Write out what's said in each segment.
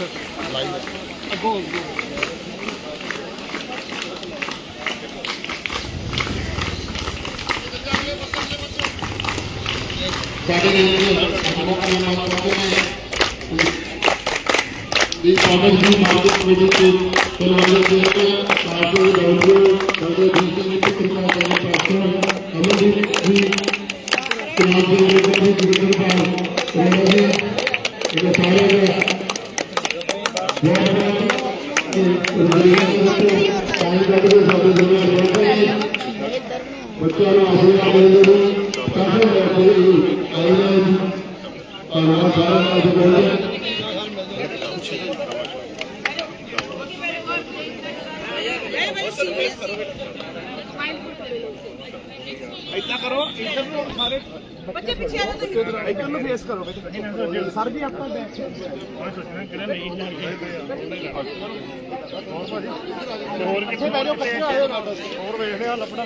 Live ਅੱਗੋਂ ਅੱਗੋਂ ਸਾਡੇ ਦੇ ਜਿਹੜੇ ਲੋਕਾਂ ਨੇ ਨਾਮ ਕਰਦੇ ਨੇ ਦੀ ਕਾਮੇਡੀ ਦੀ ਮਾਰਕੀਟ ਕਮੇਟੀ ਦੇ ਪਹਿਲਵਾਨ ਦੇ ਕੇ ਸਾਡੇ ਦੌਰ ਸਾਡੇ ਦੀ ਦੀ ਕਿਰਪਾ ਕਰਨ ਪਾਸੋਂ ਅਮਰਦੀਪ ਜੀ ਕਿਨਾਰ ਦੇ ਵਿੱਚ ਵੀ ਗੁਰੂ ਪਾਲ ਉਹਨਾਂ ਦੇ ਇਹ ਸਾਰੇ ਬੱਚੇ ਪਿੱਛੇ ਆ ਜਾਓ ਇੱਧਰ ਨੂੰ ਫੇਸ ਕਰੋ ਬੱਚੇ। ਸਰ ਵੀ ਆਪਾਂ ਬੈਠ ਹੋਰ ਕਿੱਥੇ ਬੈਠੋ ਕੱਚੇ ਆਇਓ ਨਾ ਹੋਰ ਵੇਖਦੇ ਆ ਲੱਭਣਾ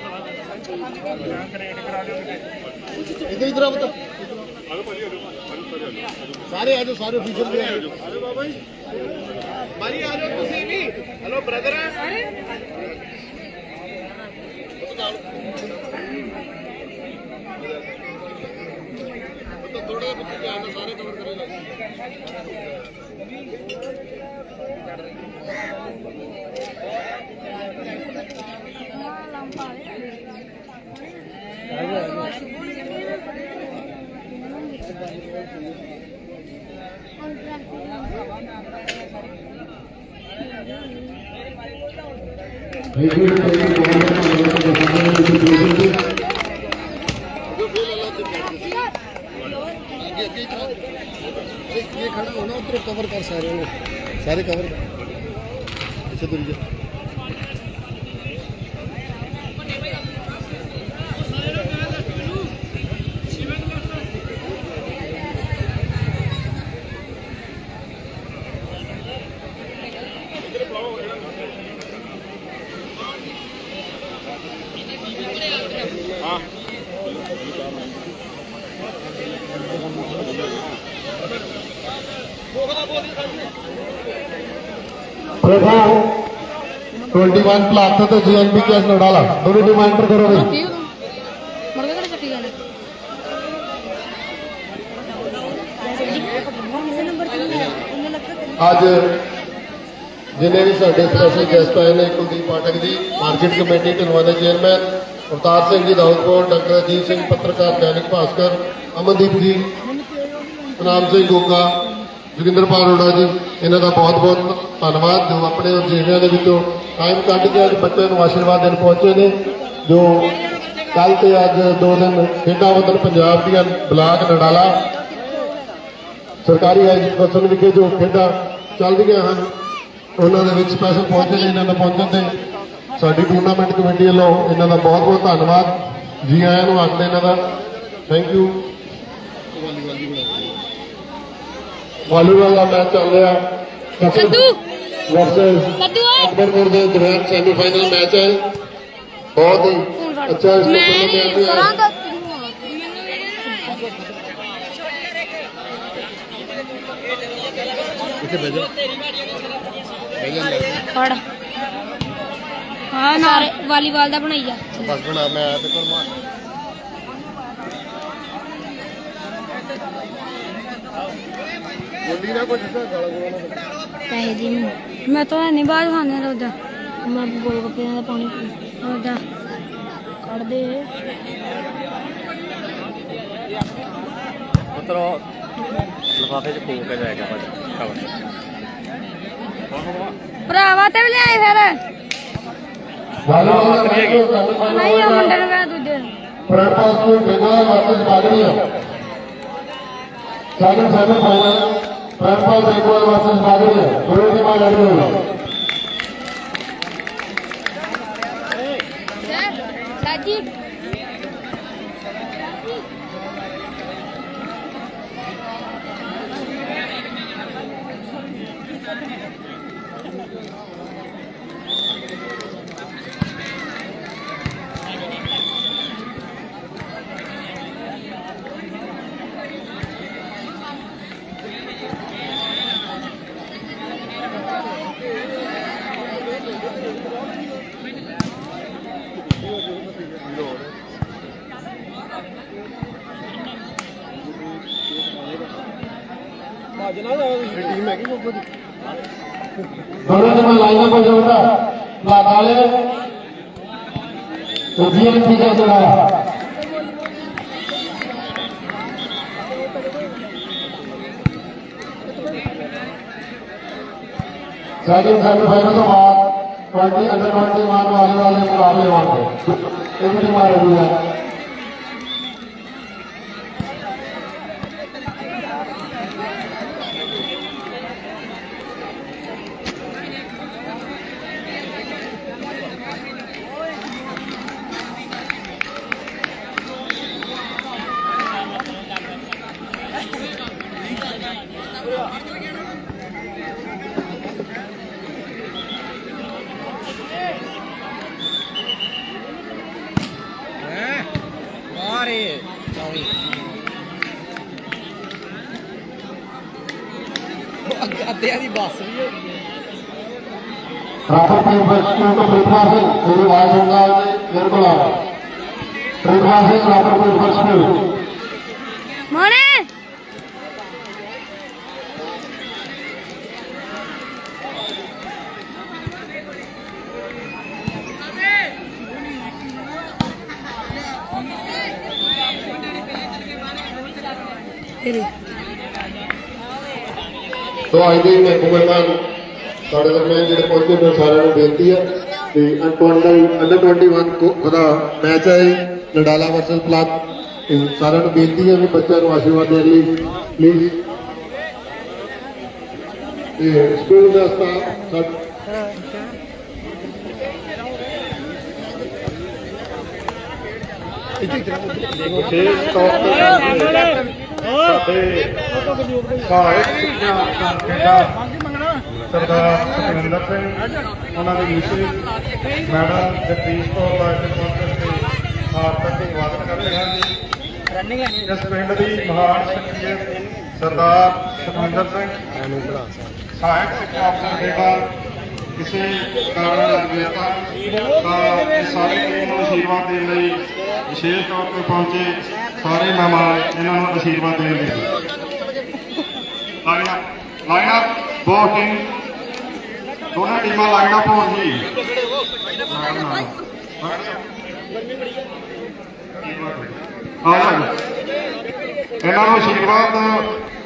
ਇਧਰ ਇਧਰ ਆਓ ਸਾਰੇ ਆਜੋ ਸਾਰੇ ਅਫੀਸਰ ਵੀ ਆਜੋ ਮਾਰੀ ਆ ਜਾਓ ਤੁਸੀਂ ਵੀ। ਹਲੋ ਬ੍ਰਦਰ ਥੋੜਾ ਜਿਹਾ ਪਿੱਛੇ ਧਿਆਨ ਨਾਲ ਸਾਰੇ ਕਵਰ ਕਰੇਗਾ ਥੈਂਕ ਯੂ ये खड़ा होना उधर कवर कर सारे वो सारे कवर पीछे दूरी जा प्रभा 21 प्लस तो जीएनपी केस नडाला दोनों टीम एंटर करो भाई ਮੁੜ ਕੇ ਕਿਹੜੇ ਚੱਕੀ ਜਾਣੇ ਕਿਸੇ ਨੰਬਰ ਤੇ ਨਹੀਂ ਉਹਨੇ ਲੱਗਾ ਅੱਜ ਜਿੰਨੇ ਵੀ ਸਾਡੇ ਸਪੈਸ਼ਲ ਗੈਸਟ ਆਏ ਨੇ ਕੁਲਦੀਪ ਪਾਠਕ ਜੀ ਮਾਰਕੀਟ ਕਮੇਟੀ ਢਲਵਾਂ ਦੇ ਚੇਅਰਮੈਨ ਅਵਤਾਰ ਸਿੰਘ ਜੀ ਦਾਊਦਪੁਰ ਡਾਕਟਰ ਅਜੀਤ ਸਿੰਘ ਪੱਤਰਕਾਰ ਦੈਨਿਕ ਭਾਸਕਰ ਅਮਨਦੀਪ ਜੀ ਨਾਮ ਸਿੰਘ ਗੋਗਾ ਜੋਗਿੰਦਰਪਾਲ ਅਰੋੜਾ ਜੀ ਇਹਨਾਂ ਦਾ ਬਹੁਤ ਬਹੁਤ ਧੰਨਵਾਦ ਜੋ ਆਪਣੇ ਉਜੇਵਿਆਂ ਦੇ ਵਿੱਚੋਂ ਟਾਈਮ ਕੱਢ ਕੇ ਅੱਜ ਬੱਚਿਆਂ ਨੂੰ ਆਸ਼ੀਰਵਾਦ ਦੇਣ ਪਹੁੰਚੇ ਨੇ, ਜੋ ਕੱਲ ਤੇ ਅੱਜ ਦੋ ਦਿਨ ਖੇਡਾਂ ਵਤਨ ਪੰਜਾਬ ਦੀਆਂ ਬਲਾਕ ਨਡਾਲਾ ਸਰਕਾਰੀ ਹਾਈ ਸਕੂਲ ਵਿਖੇ ਜੋ ਖੇਡਾਂ ਚੱਲ ਰਹੀਆਂ ਹਨ, ਉਹਨਾਂ ਦੇ ਵਿੱਚ ਸਪੈਸ਼ਲ ਪਹੁੰਚੇ ਨੇ ਇਹਨਾਂ ਦਾ ਪਹੁੰਚਣ ਤੇ। ਸਾਡੀ ਟੂਰਨਾਮੈਂਟ ਕਮੇਟੀ ਵੱਲੋਂ ਇਹਨਾਂ ਦਾ ਬਹੁਤ ਬਹੁਤ ਧੰਨਵਾਦ। ਜੀ ਆਇਆਂ ਨੂੰ ਆਖਦੇ ਇਹਨਾਂ ਦਾ। ਥੈਂਕ ਯੂ ਵਾਲੀਬਾਲ ਦਾ ਮੈਚ ਚੱਲ ਰਿਹਾ। ਕੱਦੂ। ਵਰਸਸ। ਅਕਬਰਪੁਰ ਦੇ ਦਰਮਿਆਨ ਸੈਮੀਫਾਈਨਲ ਮੈਚ ਹੈ। ਬਹੁਤ ਹੀ ਅੱਛਾ ਇਸ ਮੈਂ ਟੂਰਨਾਮੈਂਟ ਦਾ ਇੱਥੇ ਬਹਿ ਜਾ। ਫੜ। ਹਾਂ ਸਾਰੇ ਵਾਲੀਬਾਲ ਦਾ ਬਣਾਈ ਆ। ਬਸ ਬਣਾ ਮੈਂ ਆਇਆ ਤੇ ਕਰ ਮਾਰ। ਬੋਲੀ ਨਾ ਕੁਝ ਸਾ ਗਾਲਾਂ ਗੋਲਾਂ ਨਾ ਕੱਢ। ਪੈਸੇ ਦੀ ਮੈਨੂੰ। ਮੈਂ ਤਾਂ ਨਹੀਂ ਬਾਜ ਖਾਣੇ ਰੋਦਾ ਮੈਂ ਗੋਲ ਗੱਪੇ ਦਾ ਪਾਣੀ ਰੋਦਾ ਕੱਢ ਦੇ ਉਤਰੋ ਲਫਾਫੇ ਚ ਫੂਕ ਕੇ ਜਾਏਗਾ ਭਾਜੀ ਕਵਰ ਭਰਾਵਾ ਤੇ ਵੀ ਲਿਆਏ ਫਿਰ। ਦਾ ਨਹੀਂ ਉਹ। ਮੁੰਡੇ ਨੂੰ ਦੂਜੇ ਵਰਸਸ ਬਾਗੜੀਆ ਸੈਕਿੰਡ ਸੈਮੀਫਾਈਨਲ ਪ੍ਰੈਪਰ ਬੇਗੋਲਾ ਵਰਸਸ ਬਾਗੜੀਆ ਦੋਨੋਂ ਟੀਮਾਂ ਲੜ ਰਹੀਆਂ ਸਾਜੀ ਮੈਗੀ ਕੋਕੋ ਦੀ ਦੋਨੋਂ ਜਮਾ ਲਾਈਨਾਂ ਪਰ ਜੋੜਾ ਲਾ ਕਾਲੇ ਤੇ ਜੀਐਨ ਠੀਕ ਹੈ ਜਿਹੜਾ ਸੈਕਿੰਡ ਸੈਮੀਫਾਈਨਲ ਤੋਂ ਬਾਅਦ 20 ਅੰਡਰ 20 ਮਾਰਨ ਵਾਲੇ ਵਾਲੇ ਮੁਕਾਬਲੇ ਹੋਣਗੇ ਇਹ ਵੀ ਮਾਰ ਅੱਧਿਆਂ ਦੀ ਬੱਸ ਵੀ ਹੋ ਗਈ ਹੈ ਰਾਪਰ ਪੇਪਰ ਸਕੂਲ ਤੋਂ ਪ੍ਰਿਤਪਾਲ ਸਿੰਘ ਮੇਰੇ ਵਾਈਸ ਬੰਗਾਲ ਦੇ ਮੇਰੇ ਕੋਲ ਆਇਆ ਪ੍ਰਿਤਪਾਲ ਸਿੰਘ ਰਾਪਰ ਪੇਪਰ ਸਕੂਲ ਮੋਨੇ ਤੇਰੀ ਸੋ ਦੇ ਮਹਿਕੂ ਸਾਡੇ ਦਰਮਿਆਨ ਜਿਹੜੇ ਪਹੁੰਚੇ ਨੇ ਸਾਰਿਆਂ ਨੂੰ ਬੇਨਤੀ ਹੈ ਕਿ ਅੰਡਰ 21 ਕੋ- ਮੈਚ ਹੈ ਨਡਾਲਾ ਵਰਸਸ ਪਲਾਕ ਸਾਰਿਆਂ ਨੂੰ ਬੇਨਤੀ ਹੈ ਵੀ ਬੱਚਿਆਂ ਨੂੰ ਆਸ਼ੀਰਵਾਦ ਦੇਣ ਲਈ ਪਲੀਜ਼ ਤੇ ਸਕੂਲ ਦਾ ਸਟਾਫ ਸਾ- ਵਿਸ਼ੇਸ਼ ਤੌਰ ਤੇ ਸਾਡੇ ਸਹਾਇਕ ਸਿੱਖਿਆ ਕੇਂਦਰ ਸਰਦਾਰ ਸੁਖਵਿੰਦਰ ਸਿੰਘ ਉਹਨਾਂ ਦੇ ਮਿਸਿਸ ਮੈਡਮ ਜਗਦੀਸ਼ ਕੌਰ ਦਾ ਇੱਥੇ ਤੇ ਹਾਰਦਿਕ ਧੰਨਵਾਦ ਕਰਦੇ ਹਾਂ ਇਸ ਪਿੰਡ ਦੀ ਮਹਾਨ ਸ਼ਖਸੀਅਤ ਸਰਦਾਰ ਸੁਖਵਿੰਦਰ ਸਿੰਘ ਸਹਾਇਕ ਸਿੱਖਿਆ ਅਫਸਰ ਕੇਂਦਰ ਕਿਸੇ ਕਾਰਨ ਵਿਅਤਾ ਤਾਂ ਇਹ ਸਾਰੇ ਨੂੰ ਆਸ਼ੀਰਵਾਦ ਦੇਣ ਲਈ ਵਿਸ਼ੇਸ਼ ਤੌਰ ਤੇ ਪਹੁੰਚੇ ਸਾਰੇ ਮਹਿਮਾਨ ਇਹਨਾਂ ਨੂੰ ਆਸ਼ੀਰਵਾਦ ਦੇਣ ਲਈ। Line up line up team ਦੋਨਾਂ ਟੀਮਾਂ ਲਾਈਨ ਅਪ ਹੋਣ ਜੀ। ਇਹਨਾਂ ਨੂੰ ਆਸ਼ੀਰਵਾਦ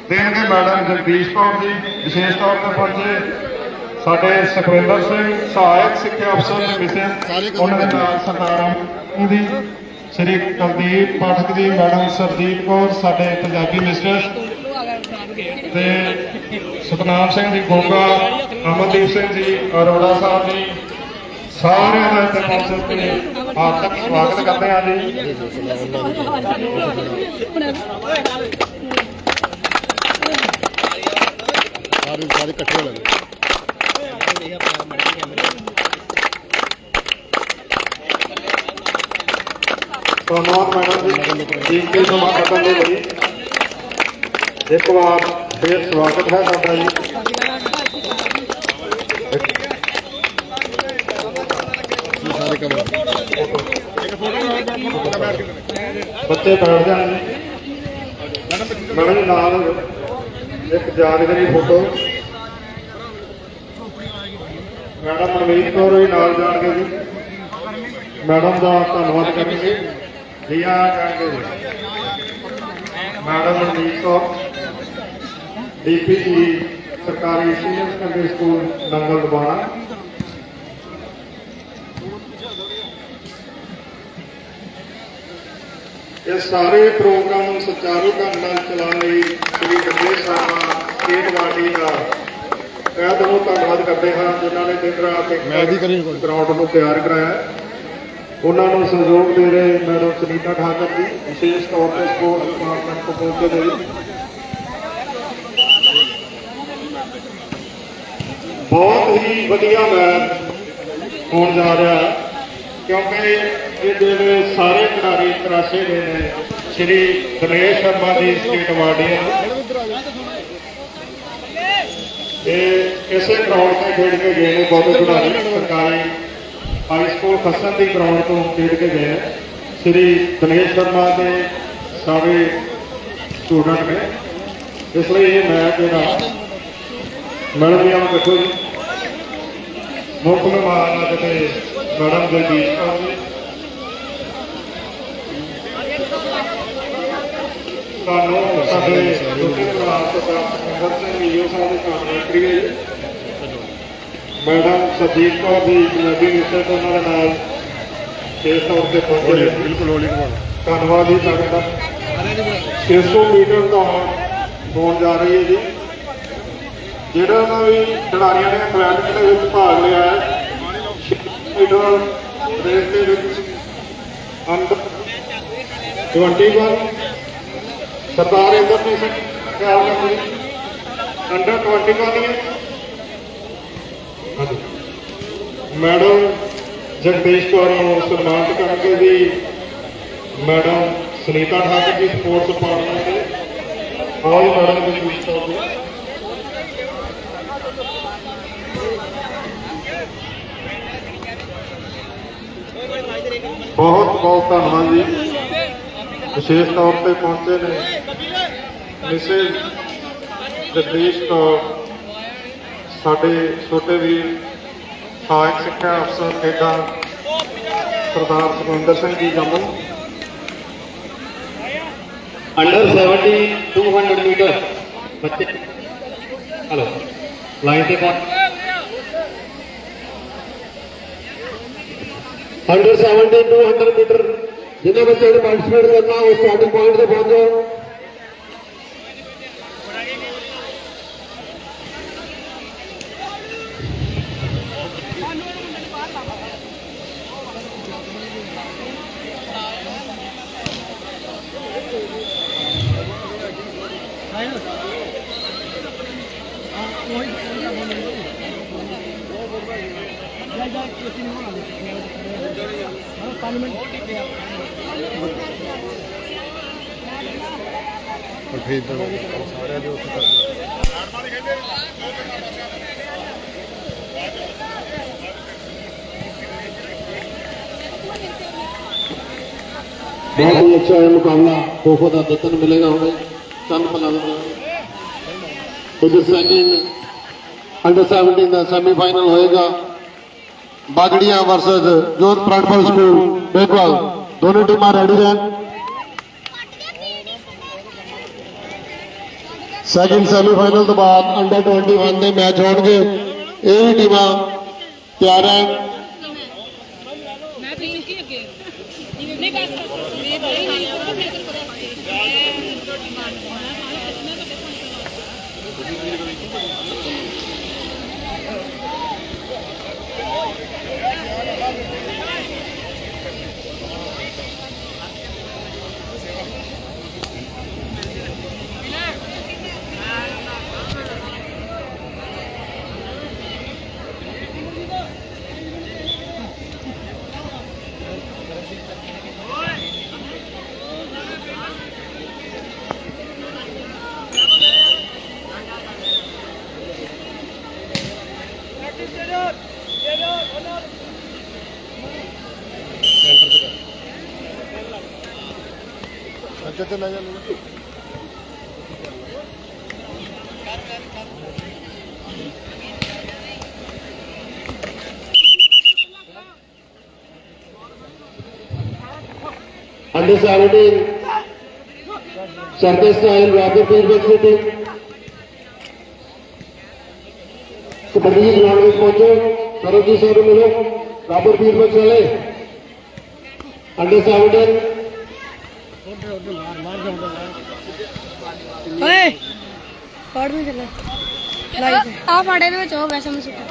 ਦੇਣਗੇ ਮੈਡਮ ਜਗਦੀਸ਼ ਕੌਰ ਜੀ ਵਿਸ਼ੇਸ਼ ਤੌਰ ਤੇ ਪਹੁੰਚੇ। ਸਾਡੇ ਸੁਖਵਿੰਦਰ ਸਿੰਘ ਸਹਾਇਕ ਸਿੱਖਿਆ ਅਫਸਰ ਮਿਸੇ ਉਹਨਾਂ ਦੇ ਨਾਲ ਸਰਦਾਰ ਦੀ। ਸ੍ਰੀ ਕੁਲਦੀਪ ਪਾਠਕ ਜੀ, ਮੈਡਮ ਸਰਦੀਪ ਕੌਰ, ਸਾਡੇ ਪੰਜਾਬੀ ਮਿਸਟਰ ਤੇ ਸਤਨਾਮ ਸਿੰਘ ਜੀ, ਗੋਗਾ, ਅਮਨਦੀਪ ਸਿੰਘ ਜੀ, ਅਰੋੜਾ ਸਾਹਿਬ ਜੀ, ਸਾਰਿਆਂ ਦਾ ਇੱਥੇ ਪਹੁੰਚਣ ਤੇ ਹਾਰਦਿਕ ਸਵਾਗਤ ਕਰਦੇ ਹਾਂ ਜੀ। ਸਾਰੇ ਸਾਰੇ ਇਕੱਠੇ ਹੋ ਲੈਣੇ ਧੰਨਵਾਦ ਮੈਡਮ ਜੀ। ਕੇ ਸਮਾਂ ਖਤਮ ਦੇ ਲਈ ਇੱਕ ਵਾਰ ਫੇਰ ਸਵਾਗਤ ਹੈ ਸਾਡਾ ਜੀ। ਸਾਰੇ ਕੰਮ ਬੱਚੇ ਬੈਠ ਜਾਣ ਜੀ। ਮੈਡਮ ਜੀ, ਨਾਲ ਇੱਕ ਯਾਦਗਾਰੀ ਫੋਟੋ। ਮੈਡਮ ਮਨਮੀਤ ਕੌਰ ਵੀ ਨਾਲ ਜਾਣਗੇ ਜੀ। ਮੈਡਮ ਦਾ ਧੰਨਵਾਦ ਕਰਾਂਗੇ। ਜੀ ਆ ਜਾਣਗੇ ਜੀ ਮੈਡਮ ਮਨਮੀਤ ਕੌਰ ਡੀਪੀਜੀ ਸਰਕਾਰੀ senior secondary school Nangal Dabana ਇਹ ਸਾਰੇ ਪ੍ਰੋਗਰਾਮ ਨੂੰ ਸੁਚਾਰੂ ਢੰਗ ਨਾਲ ਚਲਾਉਣ ਲਈ ਸ੍ਰੀ ਗੱਦੇ ਸਾਹਿਬਾ ਸਟੇਟ ਵਾਡੀ ਦਾ ਕਹਿ ਦਿਲੋਂ ਧੰਨਵਾਦ ਕਰਦੇ ਹਾਂ ਜਿਨ੍ਹਾਂ ਨੇ ਦਿਨ ਰਾਤ ਇੱਕ ਗਰਾਊਂਡ ਨੂੰ ਤਿਆਰ ਕਰਾਇਆ। ਉਹਨਾਂ ਨੂੰ ਸਹਿਯੋਗ ਦੇ ਰਹੇ ਮੈਡਮ ਸੁਨੀਤਾ ਠਾਕਰ ਜੀ, ਵਿਸ਼ੇਸ਼ ਤੌਰ ਤੇ ਸਪੋਰਟ ਡਿਪਾਰਟਮੈਂਟ ਤੋਂ ਪਹੁੰਚੇ ਨੇ ਬਹੁਤ ਹੀ ਵਧੀਆ ਮੈਚ ਹੋਣ ਜਾ ਰਿਹਾ ਕਿਉਂਕਿ ਇਹ ਜਿਹੜੇ ਸਾਰੇ ਖਿਡਾਰੀ ਤਰਾਸ਼ੇ ਗਏ ਨੇ, ਸ਼੍ਰੀ ਦਲੇਸ਼ ਸ਼ਰਮਾ ਦੀ ਸਟੇਟ ਅਵਾਰਡੀਅਨ ਇਹ ਇਸੇ ਗਰਾਊਂਡ ਤੇ ਖੇਡ ਕੇ ਗਏ ਨੇ, ਬਹੁਤ ਖਿਡਾਰੀ, ਸਰਕਾਰੀ ਹਾਈ ਸਕੂਲ ਖਸਨ ਦੀ ਗਰਾਊਂਡ ਤੋਂ ਖੇਡ ਕੇ ਗਏ ਸ਼੍ਰੀ ਦਿਨੇਸ਼ ਸ਼ਰਮਾ ਦੇ ਸਾਰੇ ਸਟੂਡੈਂਟ ਨੇ। ਇਸ ਲਈ ਇਹ ਮੈਚ ਜਿਹੜਾ ਮੈਡਮ ਜੀ ਆਪ ਦੇਖੋ ਜੀ। ਮੁੱਖ ਮਹਿਮਾਨ ਅੱਜ ਤੇ ਮੈਡਮ ਜਗਦੀਸ਼ ਕੌਰ ਜੀ। ਤੁਹਾਨੂੰ ਸਾਡੇ ਦੂਸਰੇ ਮਹਿਮਾਨ ਸਰਦਾਰ ਸੁਖਿੰਦਰ ਸਿੰਘ ਈਓ ਸਾਹਿਬ ਦੇ ਕਾਰਨ ਕਰੀਏ ਮੈਡਮ ਸਰਜੀਤ ਕੌਰ ਜੀ ਪੰਜਾਬੀ ਵਿਸ਼ੇ ਤੋਂ ਉਹਨਾਂ ਦੇ ਨਾਲ ਇਸ ਤੌਰ ਤੇ ਪਹੁੰਚੇ। ਬਿਲਕੁਲ ਹੌਲੀ ਧੰਨਵਾਦ ਜੀ ਤੁਹਾਡਾ। 600 ਮੀਟਰ ਦਾ ਹੋਣ ਜਾ ਰਹੀ ਹੈ ਜੀ। ਜਿਹੜਾ ਨਾ ਵੀ ਖਿਡਾਰੀਆਂ ਨੇ ਐਥਲੈਟਿਕ ਦੇ ਵਿੱਚ ਭਾਗ ਲਿਆ ਹੈ 600 ਮੀਟਰ ਰੇਸ ਦੇ ਵਿੱਚ ਅੰਡਰ 21 ਸਰਦਾਰ ਇੰਦਰਜੀਤ ਸਿੰਘ ਰੱਖੋ ਜੀ ਅੰਡਰ 21 ਦੀਆਂ ਮੈਡਮ ਜਗਦੀਸ਼ ਕੌਰ ਨੂੰ ਸਨਮਾਨਿਤ ਕਰਕੇ ਵੀ madam Sunita Thakur ji sports department ਦੇ। ਆਲ ਮੈਡਮ ਦੀ ਜਗਦੀਸ਼ ਕੌਰ ਬਹੁਤ ਬਹੁਤ ਧੰਨਵਾਦ ਜੀ। ਵਿਸ਼ੇਸ਼ ਤੌਰ ਤੇ ਪਹੁੰਚੇ ਨੇ ਮਿਸਿਸ ਜਗਦੀਸ਼ ਕੌਰ, ਸਾਡੇ ਛੋਟੇ ਵੀਰ ਸਹਾਇਕ ਸਿੱਖਿਆ ਅਫਸਰ ਖੇਡਾਂ ਸਰਦਾਰ ਸੁਖਿੰਦਰ ਸਿੰਘ ਜੀ ਜੰਮੂ। ਅੰਡਰ 70 200 ਮੀਟਰ ਬੱਚੇ। ਹਲੋ ਲਾਈਨ ਤੇ ਪਹੁੰਚ। ਅੰਡਰ 70 200 ਮੀਟਰ ਜਿਨ੍ਹਾਂ ਬੱਚੇ ਨੇ ਪਾਰਟਿਸਪੇਟ ਕਰਨਾ, ਉਹ ਸਟਾਰਟਿੰਗ ਪੁਆਇੰਟ ਤੇ ਪਹੁੰਚੋ ਬਹੁਤ ਹੀ ਅੱਛਾ ਇਹ ਮੁਕਾਬਲਾ। ਖੋਖੋ ਦਾ ਦਿੱਤਨ ਮਿਲੇਗਾ ਹੋਵੇ ਚੰਦ ਪਲਾਂ ਦਾ ਕੁਝ ਸੈਕਿੰਡ ਅੰਡਰ 17 ਦਾ ਸੈਮੀਫਾਈਨਲ ਹੋਏਗਾ। ਬਾਗੜੀਆਂ ਵਰਸਸ ਜੋਧ ਪ੍ਰਾਟਪਲ ਸਕੂਲ ਬੇਕਵਾਲ ਦੋਨੇ ਟੀਮਾਂ ਰੈਡੀ ਰਹਿਣ। ਸੈਕੰਡ ਸੈਮੀਫਾਈਨਲ ਤੋਂ ਬਾਅਦ ਅੰਡਰ 21 ਦੇ ਮੈਚ ਹੋਣਗੇ। ਇਹ ਵੀ ਟੀਮਾਂ ਤਿਆਰ ਹਨ ਮੈਂ ਪਲੀਜ਼ ਅੱਗੇ? ਨਹੀਂ ਕਰ चला गया under seventeen circus style rocket pair back shooting kabaddi जी ग्राउंड में पहुंचे सरोजी सौरभ मिलो राबर पीर में चले अंडर सेवेंटीन ਫੜ ਨੂੰ ਚੱਲ ਲਾਈਟ ਆ ਫੜੇ ਦੇ ਵਿੱਚ ਉਹ ਵੈਸੇ ਮੈਂ ਸੁੱਟਾ।